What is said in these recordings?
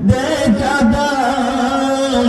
দেখা দেয়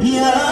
Yeah.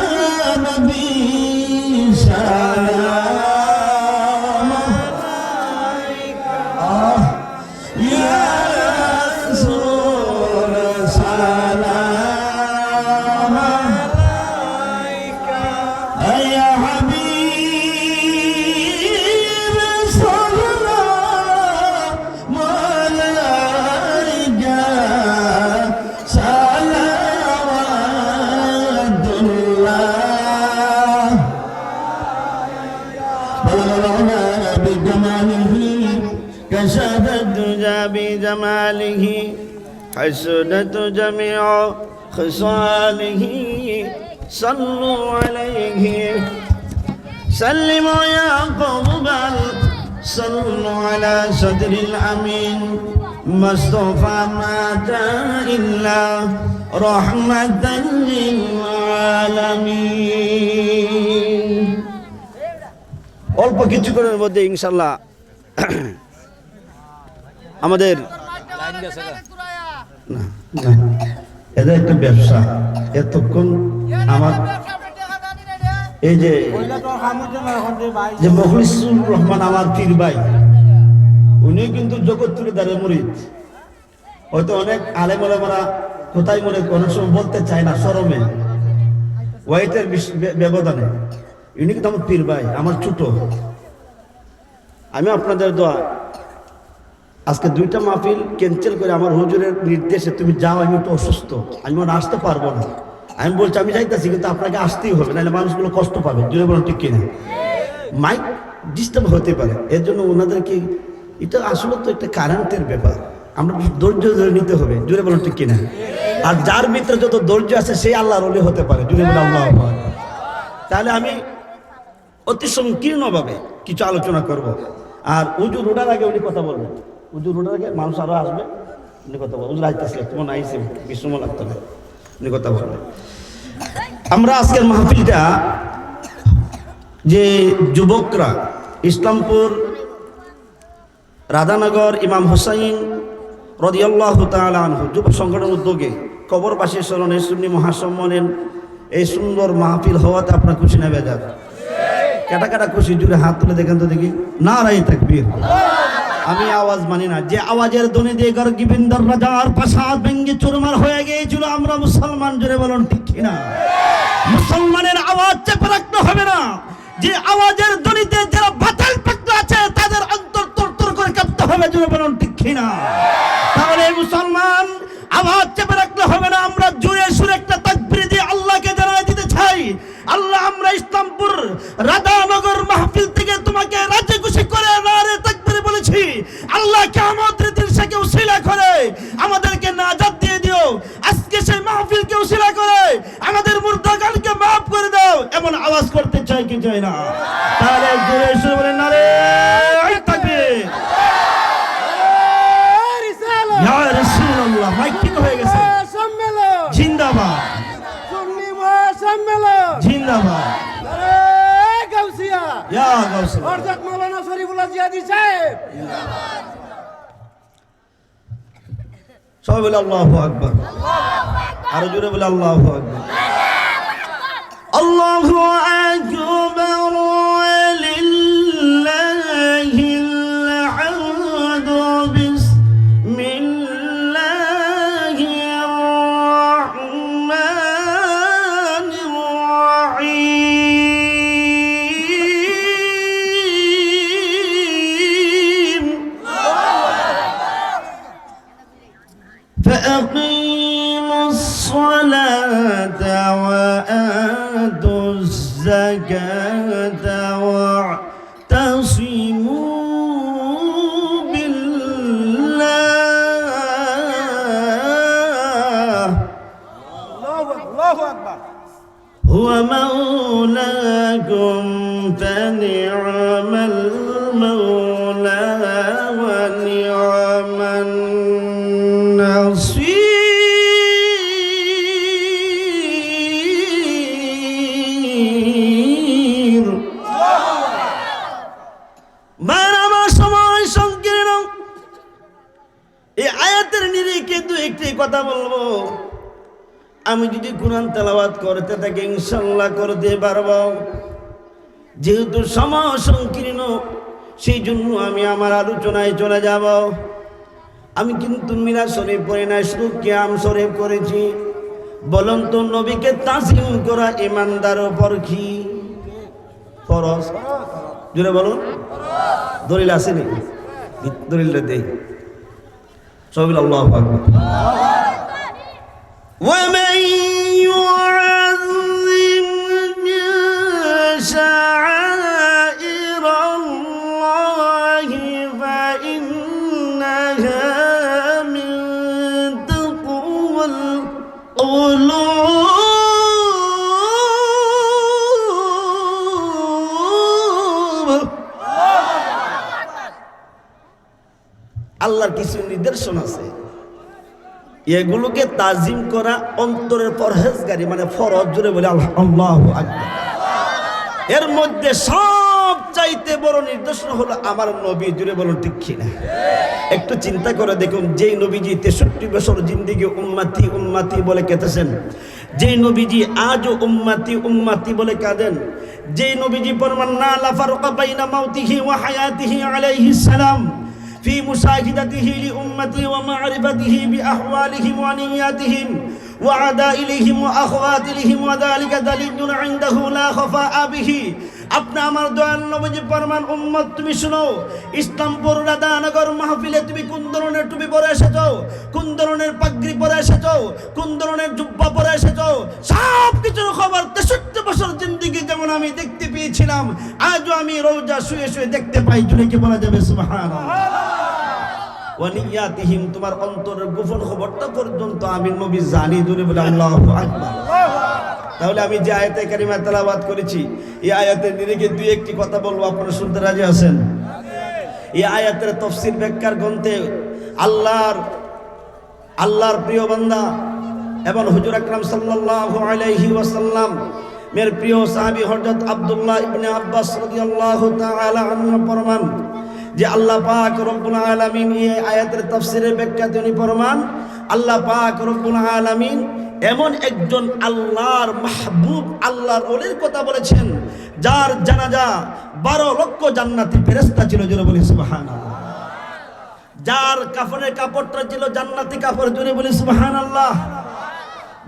كشف الدجى بجماله حسنت جميع خصاله صلوا عليه سلموا يا قوم بل صلوا على صدر الأمين مصطفى ما جاء إلا رحمة للعالمين অল্প কিছুক্ষণের মধ্যে ইনশাল্লাহ আমাদের এটা একটা ব্যবসা। এতক্ষণ আমার এই যে যে মখলিসুর রহমান আমার পীর ভাই, উনি কিন্তু জগৎ তুলে দাঁড়ে মরিদ। হয়তো অনেক আলেম আলেমারা কোথায় মনে অনেক সময় বলতে চায় না সরমে, ওয়াইটের ব্যবধানে। ইনি কিন্তু আমার পীর ভাই, আমার ছোট। আমি আপনাদের দোয়া আজকে দুইটা মাহফিল ক্যান্সেল করে আমার হুজুরের নির্দেশে তুমি যাও, আমি একটু অসুস্থ। আমি মনে আসতে পারব না। আমি বলছি, আমি যাইতেছি, কিন্তু আপনাকে আসতেই হবে, নাহলে মানুষগুলো কষ্ট পাবে। জুড়ে বলেন, ঠিক কিনা? মাইক ডিস্টার্ব হতে পারে। এর জন্য ওনাদেরকে এটা আসলে তো একটা কারেন্টের ব্যাপার। আমরা ধৈর্য ধরে নিতে হবে। জুড়ে বলেন, ঠিক কিনা? আর যার ভিতরে যত ধৈর্য আছে, সেই আল্লাহর ওলি হতে পারে। জুড়ে বলে আল্লাহ। তাহলে আমি অতি সংকীর্ণভাবে কিছু আলোচনা করব। আর উজু রোডার আগে উনি কথা বলবেন। উজু রোডার আগে মানুষ আরও আসবে। উনি কথা বলবেন উজু আইতেছে, তোমার আইসে বিশ্রম লাগতো না উনি কথা বলবেন আমরা আজকের মাহফিলটা যে যুবকরা, ইসলামপুর, রাধানগর, ইমাম হুসাইন রদিয়াল্লাহ তালু যুব সংগঠনের উদ্যোগে কবরবাসী স্মরণে সুন্নি মহাসম্মানের এই সুন্দর মাহফিল হওয়াতে আপনার খুশি নেবে বেজার? কাটা কাটা খুশি? জুড়ে হাত তুলে দেখেন তো দেখি। না রাই থাকবীর আমি আওয়াজ মানি না। যে আওয়াজের ধ্বনি দিয়ে গর গোবিন্দর রাজার প্রাসাদ ভেঙ্গে চুরমার হয়ে গিয়েছিল, আমরা মুসলমান জুড়ে বলুন, ঠিক না মুসলমানের আওয়াজ চেপে রাখতে হবে না। যে আওয়াজের ধ্বনিতে যারা বাতাল পাত্র আছে, তাদের অন্তর তোর তোর করে কাঁপতে হবে জুড়ে বলুন, ঠিক না তাহলে মুসলমান আওয়াজ চেপে রাখতে হবে না, আমরা জুড়ে সুরে একটা তাকবির দিয়ে আল্লাহকে জানাই দিতে চাই। আল্লাহ, আমরা ইসলামপুর রাধানগর মাহফিল থেকে তোমাকে রাজি খুশি করে নারে তাকবির বলেছি আল্লাহ কেমতের দিন সে কেউ করে আমাদেরকে নাজাদ দিয়ে দিও। আজকে সেই মাহফিল কে শিলা করে আমাদের মুর্দাকালকে মাফ করে দাও। এমন আওয়াজ করতে চাই কি চাই না? তাহলে জোরে শুরু বলেন নারে জিন্দাবাদ। জিন্দাবাদ। শরীফুল্লাহ জিয়াদি সাহেব। সবাই বলে আল্লাহ আকবর। আরও জোরে বলে আল্লাহ আকবর। আল্লাহ আকবার। আকবার هو مولاكم فنعم المولى ونعم النصير বারবার সময় সংকীর্ণ এই আয়াতের নিরিখে দু একটি কথা বলবো আমি যদি কোরআন তেলাওয়াত করতে থাকি ইনশাল্লাহ করতে পারব। যেহেতু সময় সংকীর্ণ সেই জন্য আমি আমার আলোচনায় চলে যাব। আমি কিন্তু মিরা শরীফ পড়ে নাই, শুধু ক্যাম শরীফ করেছি বলুন তো, নবীকে তাসিম করা ইমানদার ওপর কি? ফরজ। জুড়ে বলুন। দলিল আসেনি দলিলটা দেই সবিল আল্লাহ আকবার। আল্লাহর কিছু নিদর্শন আছে। এগুলোকে তাজিম করা অন্তরের পরহেজগারি মানে ফরজ জুড়ে বলে আল্লাহ এর মধ্যে সব চাইতে বড় নির্দেশন হলো আমার নবী জুড়ে বলুন ঠিক কিনা? একটু চিন্তা করে দেখুন, যেই নবীজি তেষট্টি বছর জিন্দিগি উম্মাতি উম্মাতি বলে কেটেছেন যেই নবীজি আজও উম্মাতি উম্মাতি বলে কাঁদেন, যেই নবীজি পরমান না লাফারুকা বাইনা মাউতিহি ওয়া হায়াতিহি আলাইহিস সালাম في مشاهدته لأمته ومعرفته بأحوالهم ونياتهم وعدائلهم وأخواتهم وذلك دليل عنده لا خفاء به. আপনি আমার দয়াল নবজি পরমান উম্মত, তুমি শুনো, ইসলামপুর রাধানগর মাহফিলে তুমি কোন ধরনের টুপি পরে এসেছ? কোন ধরনের পাগড়ি পরে এসেছ? কোন ধরনের জুব্বা পরে এসেছ? সব কিছুর খবর তেষট্টি বছর জিন্দিগি যেমন আমি দেখতে পেয়েছিলাম, আজও আমি রোজা শুয়ে শুয়ে দেখতে পাই, জুড়ে কি বলা যাবে? সুবহানাল্লাহ। ওয়ানিয়াতিহিম তোমার অন্তরের গোপন খবরটা পর্যন্ত আমি নবী জানি দূরে বলে আল্লাহু আকবার। তাহলে আমি যে আয়াতে কারিমা তেলাওয়াত করেছি, এই আয়াতের নিরিখে দুই একটি কথা বলব, আপনারা শুনতে রাজি আছেন? এই আয়াতের তফসির ব্যাখ্যার গ্রন্থে আল্লাহর আল্লাহর প্রিয় বান্দা এবং হুজুর আকরাম সাল্লাল্লাহু আলাইহি ওয়াসাল্লাম মের প্রিয় সাহাবী হযরত আব্দুল্লাহ ইবনে আব্বাস রাদিয়াল্লাহু তাআলা আনহু ফরমান যে আল্লাহ পাক রব্বুল আলামিন এই আয়াতের তাফসীরের ব্যাখ্যাতে উনি ফরমান, আল্লাহ পাক রব্বুল আলামিন এমন একজন আল্লাহর মাহবুব, আল্লাহর ওলির কথা বলেছেন, যার জানাজা বারো লক্ষ জান্নাতি ফেরেশতা ছিল, জোরে বলি সুবহানাল্লাহ। যার কাফনের কাপড়টা ছিল জান্নাতি কাপড় জুড়ে বলি সুবহান আল্লাহ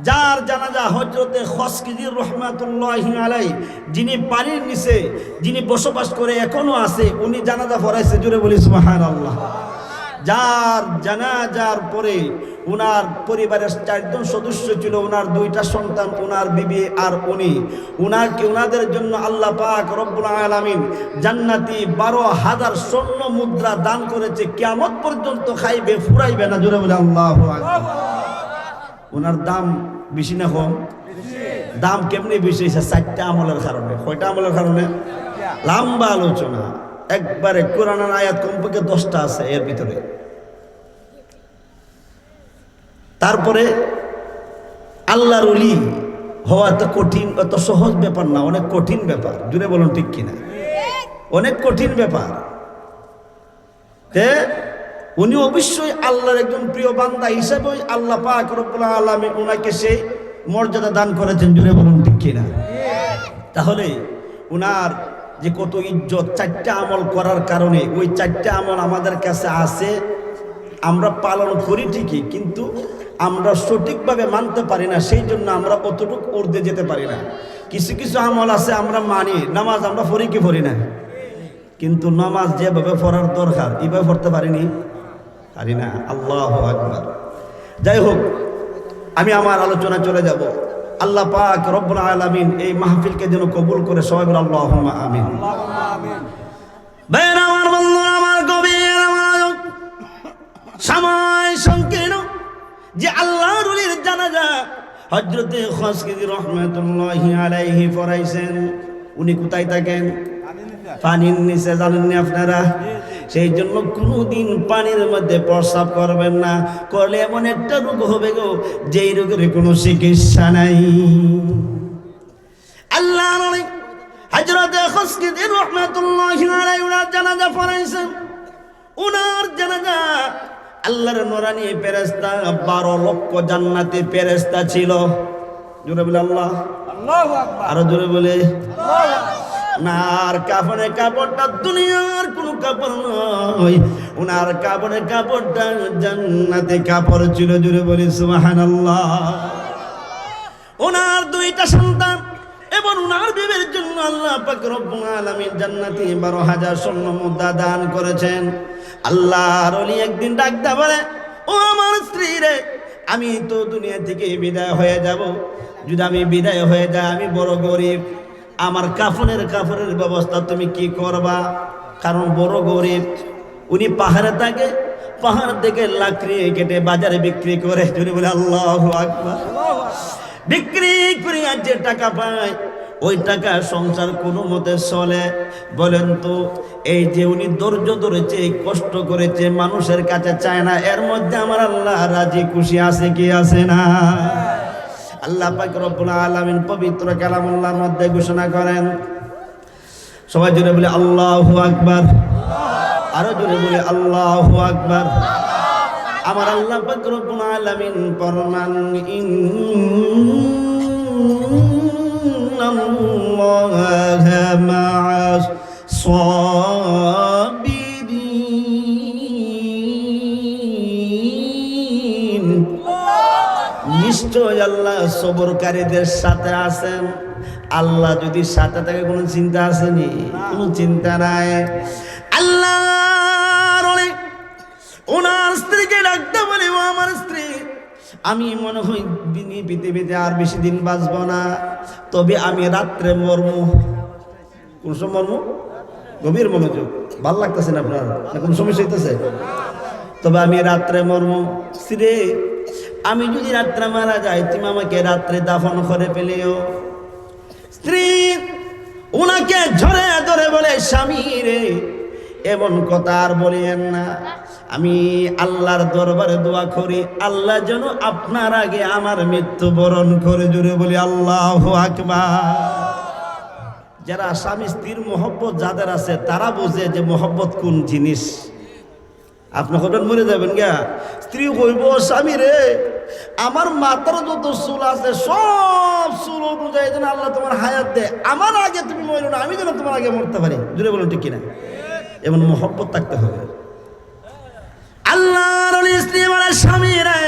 যার জানাজা হজরতে খসকিদির রহমাতুল্লাহ আলাই যিনি পানির নিচে যিনি বসবাস করে এখনও আছে, উনি জানাজা ফরাইছে জুড়ে বলি সুবহান আল্লাহ যার জানাজার পরে উনার পরিবারের চারজন সদস্য ছিল ওনার দুইটা সন্তান, উনার বিবি আর উনি। উনাকে উনাদের জন্য আল্লাহ পাক রব্বুল আলামিন জান্নাতি বারো হাজার স্বর্ণ মুদ্রা দান করেছে কেমন পর্যন্ত খাইবে, ফুরাইবে না, জোরে বলে আল্লাহ ওনার দাম বেশি না কম। দাম কেমনি বেশি হয়েছে? চারটা আমলের কারণে। কয়টা আমলের কারণে? লম্বা আলোচনা। একবারে কোরআনের আয়াত কমপক্ষে দশটা আছে এর ভিতরে। তারপরে আল্লাহর অলি হওয়া এত কঠিন, এত সহজ ব্যাপার না, অনেক কঠিন ব্যাপার। জুড়ে বলুন ঠিক কিনা? অনেক কঠিন ব্যাপার। উনি অবশ্যই আল্লাহর একজন প্রিয় বান্দা হিসাবে আল্লাহ পাক রব্বুল আলামিন ওনাকে সেই মর্যাদা দান করেছেন জুড়ে বলুন ঠিক কিনা? তাহলে উনার যে কত ইজ্জত, চারটা আমল করার কারণে ওই চারটা আমল আমাদের কাছে আছে, আমরা পালন করি ঠিকই, কিন্তু আমরা সঠিকভাবে মানতে পারি না, সেই জন্য আমরা অতটুকু উর্দে যেতে পারি না। কিছু কিছু আমল আছে আমরা মানি, নামাজ আমরা পড়ি কি পড়ি না? কিন্তু নামাজ যেভাবে পড়ার দরকার এভাবে পড়তে পারিনি। পারি না। আল্লাহ আকবার। যাই হোক আমি আমার আলোচনা চলে যাব। আল্লাহ পাক রব্বুল আলামিন এই মাহফিলকে যেন কবুল করে সবাই বলে আল্লাহ আমিন। ভাইয়েরা আমার বন্ধুরা আমার আমার সময় সংকীর্ণ। যে আল্লাহ রুলির জানাজা হজরতে খসকিদি রহমতুল্লাহ আলাইহি পড়াইছেন উনি কোথায় থাকেন? পানির নিচে জানেননি আপনারা? সেই জন্য কোনোদিন পানির মধ্যে প্রস্রাব করবেন না। করলে এমন একটা রোগ হবে গো যেই রোগের কোনো চিকিৎসা নাই। আল্লাহ হজরত খসকিদিন রহমতুল্লাহ আলাই উনার জানাজা পড়াইছেন। উনার জানাজা আল্লাহর নোরানি ফেরেস্তা বারো লক্ষ জান্নাতে ফেরেস্তা ছিল। জোরে বলে আল্লাহ। আল্লাহু আকবার। আরও জোরে বলে। আল্লাহু আকবার। ওনার কাপড়ের কাপড়টা দুনিয়ার কোনো কাপড় নয়। ওনার কাপড়ের কাপড়টা জান্নাতে কাপড় ছিল জুড়ে বলি, সুবহানাল্লাহ। ওনার দুইটা সন্তান, এবং ওনার বিবের জন্য আল্লাহ পাক রব্বুল আলামিন জান্নাতি 12000 স্বর্ণ মুদ্রা দান করেছেন। আল্লাহর ওলি একদিন ডাকতে বলে, ও আমার স্ত্রী রে, আমি তো দুনিয়া থেকে বিদায় হয়ে যাব। যদি আমি বিদায় হয়ে যাই, আমি বড় গরিব। আমার কাফনের কাফনের ব্যবস্থা তুমি কি করবা? কারণ বড় গরিব, উনি পাহাড়ে থাকে, পাহাড় থেকে লাকড়ি কেটে বাজারে বিক্রি করে। তুমি বলে, আল্লাহ আকবার। বিক্রি করে আর যে টাকা পায়, ওই টাকা সংসার কোনো মতে চলে। বলেন তো, এই যে উনি ধৈর্য ধরেছে, কষ্ট করেছে, মানুষের কাছে চায় না, এর মধ্যে আমার আল্লাহ রাজি খুশি আছে কি আছে না? আল্লাহ পাক রব্বুল আলামিন পবিত্র কালামুল্লাহর মধ্যে ঘোষণা করেন। সবাই জুড়ে বলে আল্লাহু আকবার। আরও জুড়ে বলে আল্লাহু আকবার। আমার আল্লাহ পাক রব্বুল আলামিন ফরমান, ইন্নাল্লাহা মা'আস নিশ্চয় আল্লাহ সবরকারীদের সাথে আছেন। আল্লাহ যদি সাথে থাকে, কোনো চিন্তা আসেনি? কোনো চিন্তা নাই। আল্লাহ ওনার স্ত্রীকে ডাকতে বলে, ও আমার স্ত্রী, আমি মনে হয় পৃথিবীতে আর বেশি দিন বাঁচব না। তবে আমি রাত্রে মর্ম। কোন সময় মর্ম? গভীর মনোযোগ। ভালো লাগতেছে না আপনার? না কোন সমস্যা হইতেছে? তবে আমি রাত্রে মর্ম। স্ত্রী আমি যদি রাত্রে মারা যাই, তুমি আমাকে রাত্রে দাফন করে পেলেও স্ত্রী ওনাকে ঝরে ধরে বলে, স্বামী রে, এমন কথা আর বলিয়েন না। আমি আল্লাহর দরবারে দোয়া করি, আল্লাহ যেন আপনার আগে আমার মৃত্যু বরণ করে জুড়ে বলি, আল্লাহ আকবার। যারা স্বামী স্ত্রীর মোহব্বত যাদের আছে, তারা বোঝে যে মোহব্বত কোন জিনিস। আপনি হঠাৎ মরে যাবেন গা স্ত্রী কইব স্বামী রে, আমার মাথার যত চুল আছে, সব চুল অনুযায়ী যেন আল্লাহ তোমার হায়াত দে। আমার আগে তুমি মরো না, আমি যেন তোমার আগে মরতে পারি। জুড়ে বলুন, ঠিক কিনা? এমন মোহব্বত থাকতে হবে। আল্লাহর স্ত্রী বলে, স্বামী রে,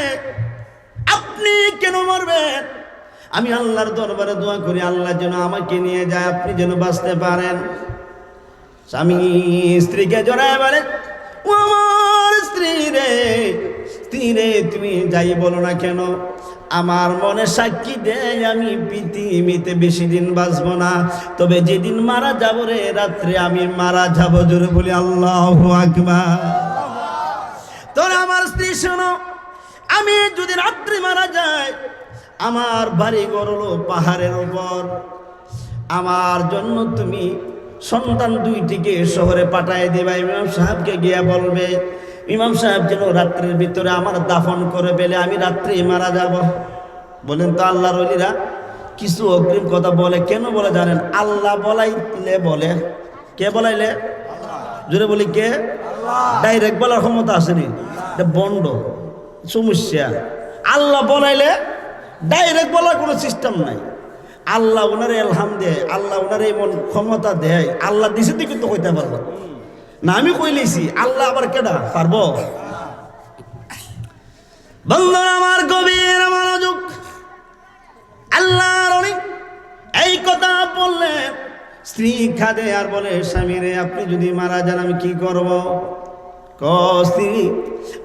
আপনি কেন মরবেন? আমি আল্লাহর দরবারে দোয়া করি, আল্লাহ যেন আমাকে নিয়ে যায়, আপনি যেন বাঁচতে পারেন। স্বামী স্ত্রীকে জড়ায় বলে, ও আমার স্ত্রী রে স্ত্রী রে তুমি যাই বলো না কেন? আমার মনে সাক্ষী দেয়, আমি পৃথিবীতে বেশি দিন বাঁচবো না। তবে যেদিন মারা যাব রে, রাত্রে আমি মারা যাব জোরে বলি আল্লাহ আকবার। তোর আমার স্ত্রী, শোনো, আমি যদি রাত্রি মারা যাই, আমার বাড়ি গড়লো পাহাড়ের উপর। আমার জন্য তুমি সন্তান দুইটিকে শহরে পাঠায় দেবা ইমাম সাহেবকে গিয়ে বলবে ইমাম সাহেব যেন রাত্রির ভিতরে আমার দাফন করে পেলে আমি রাত্রি মারা যাব। বলেন তো আল্লাহর অলিরা কিছু অগ্রিম কথা বলে, কেন বলে জানেন? আল্লাহ বলাইলে বলে। কে বলাইলে? জোরে বলি কে? ডাইরেক্ট বলার ক্ষমতা আসেনি। বন্ড, সমস্যা। আল্লাহ বলাইলে ডাইরেক্ট বলার কোনো সিস্টেম নাই। আল্লাহ ওনারে এলহাম দেয়, আল্লাহ ওনারে এমন ক্ষমতা দেয়, আল্লাহ দিছে দিকে তো কইতে পারব না আমি কইলেছি, আল্লাহ আবার কেডা? পারব? বন্ধু আমার গভীর মনোযোগ, আল্লাহর অনেক এই কথা বললে স্ত্রী খাদে আর বলে, স্বামী রে, আপনি যদি মারা যান, আমি কি করব? ক, স্ত্রী,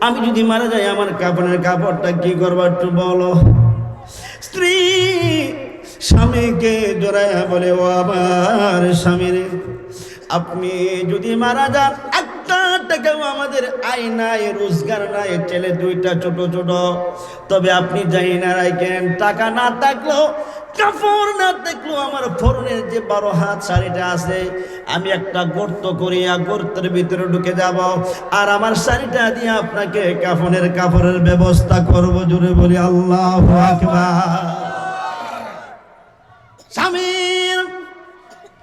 আমি যদি মারা যাই, আমার কাপড়ের কাপড়টা কি করব একটু বলো? স্ত্রী স্বামীকে জোড়ায় বলে, ও আমার স্বামীরে আপনি যদি মারা যান, একটা টাকাও আমাদের আয় নাই, রোজগার নাই, ছেলে দুইটা ছোট ছোট। তবে আপনি যাই না রাখেন টাকা না থাকলেও, কাপড় না থাকলেও আমার ফোরনের যে বারো হাত শাড়িটা আছে, আমি একটা গর্ত করিয়া গর্তের ভিতরে ঢুকে যাব। আর আমার শাড়িটা দিয়ে আপনাকে কাফনের কাপড়ের ব্যবস্থা করব জুড়ে বলি আল্লাহ আকবার। স্বামীর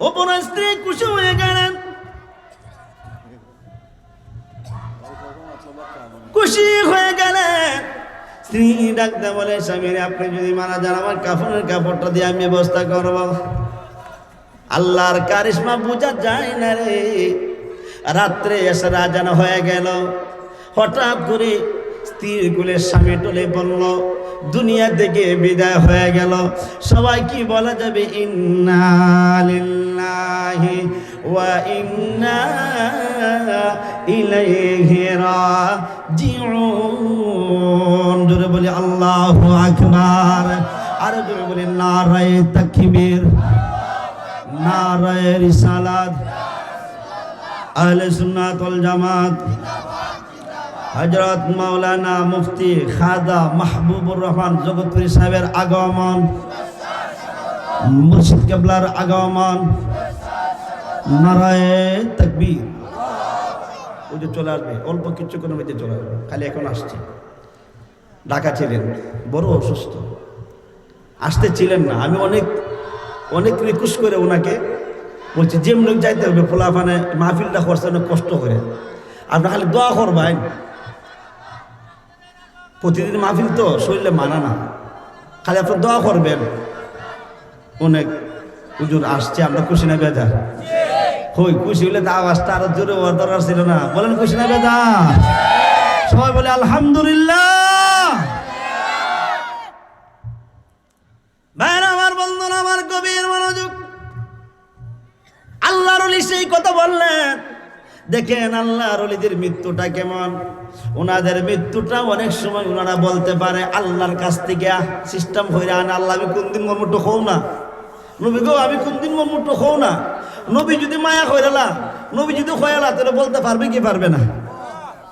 ওপর স্ত্রী খুশি হয়ে গেলেন। খুশি হয়ে গেলেন। স্ত্রী ডাকতে বলে, স্বামীর, আপনি যদি মারা যান, আমার কাপড়ের কাপড়টা দিয়ে আমি ব্যবস্থা করব। আল্লাহর কারিশমা বোঝা যায় না রে। রাত্রে এসে রাজান হয়ে গেল। হঠাৎ করে স্ত্রীর কুলের স্বামী টলে বলল দুনিয়া থেকে বিদায় হয়ে গেল। সবাই কি বলা যাবে? ইন্না লিল্লাহি ওয়া ইন্না ইলাইহি রাজিউন। জোরে বলি, আল্লাহু আকবার। আর জোরে বলি, নারায়ে তাকবীর। নারায়ে রিসালাত। আহলে সুন্নাত ওয়াল জামাত। হজরত মাওলানা মুফতি খাদা মাহবুবুর রহমান জগৎপুরি সাহেবের আগমন, মুর্শিদ কেবলার আগমন, নারায় তাকবীর। ওই যে চলে আসবে, অল্প কিছুক্ষণের মধ্যে চলে আসবে, খালি এখন আসছে। ঢাকা ছিলেন, বড় অসুস্থ। আসতে ছিলেন না, আমি অনেক অনেক রিকোয়েস্ট করে ওনাকে, বলছি যেমন যাইতে হবে পোলাফানে মাহফিলটা করছে, অনেক কষ্ট করে। আপনি খালি দোয়া করবেন। প্রতিদিন মাহফিল তো, শরীরে মানা না। খালি আপনি দোয়া করবেন। অনেক হুজুর আসছে, আমরা খুশি না বেজা হই, খুশি হলে তা আওয়াজটা আরও জোরে হওয়ার দরকার ছিল না। বলেন, খুশি না বেজা সবাই বলে, আলহামদুলিল্লাহ। আমার বন্ধন আমার গভীর মনোযোগ। আল্লাহর সেই কথা বললেন। দেখেন আল্লাহর অলিদের মৃত্যুটা কেমন? ওনাদের মৃত্যুটা অনেক সময় ওনারা বলতে পারে আল্লাহর কাছ থেকে সিস্টেম হয়ে আন আল্লাহ আমি কোন দিন মর্মটো হও না নবী গো আমি কোন দিন মর্মটো হও না নবী যদি মায়া হইরালা নবী যদি হইয়ালা তাহলে বলতে পারবে কি পারবে না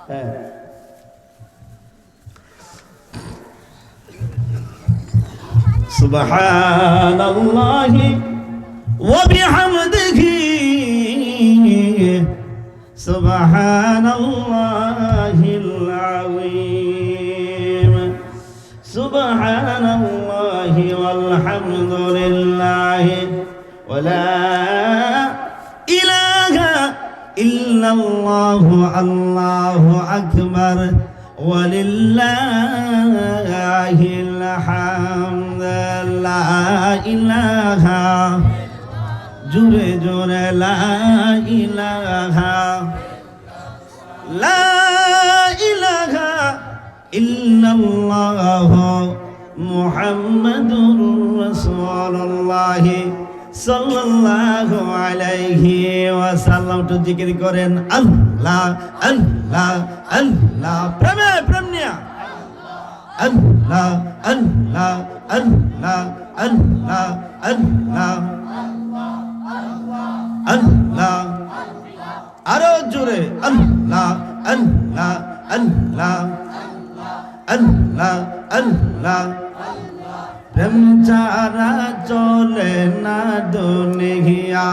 হ্যাঁ سبحان الله وبحمده سبحان الله العظيم سبحان الله والحمد لله ولا إله إلا الله الله أكبر ولله الحمد لا إله জুড়ে জোরে লা ইলাহা লা ইলাহা ইল্লাল্লাহ মুহাম্মাদুর রাসূলুল্লাহ সাল্লাল্লাহু আলাইহি ওয়াসাল্লাম। তো জিকির করেন, আল্লাহ আল্লাহ আল্লাহ। প্রেমে, প্রেম নিয়া। আল্লাহ আল্লাহ আল্লাহ আল্লাহ আল্লাহ। আল্লাহ। আরও জোরে, আল্লাহ আল্লাহ আল্লাহ। আল্লাহ আল্লাহ। প্রেম ছাড়া চলে না দুনিয়া,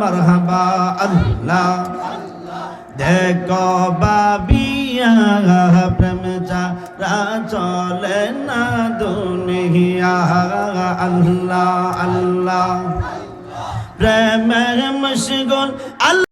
মারহাবা, আল্লাহ। দেখো বাবিয়া, প্রেম ছাড়া চলে না দুনিয়া, আল্লাহ আল্লাহ। প্রেমের মশগুল আল্লাহ।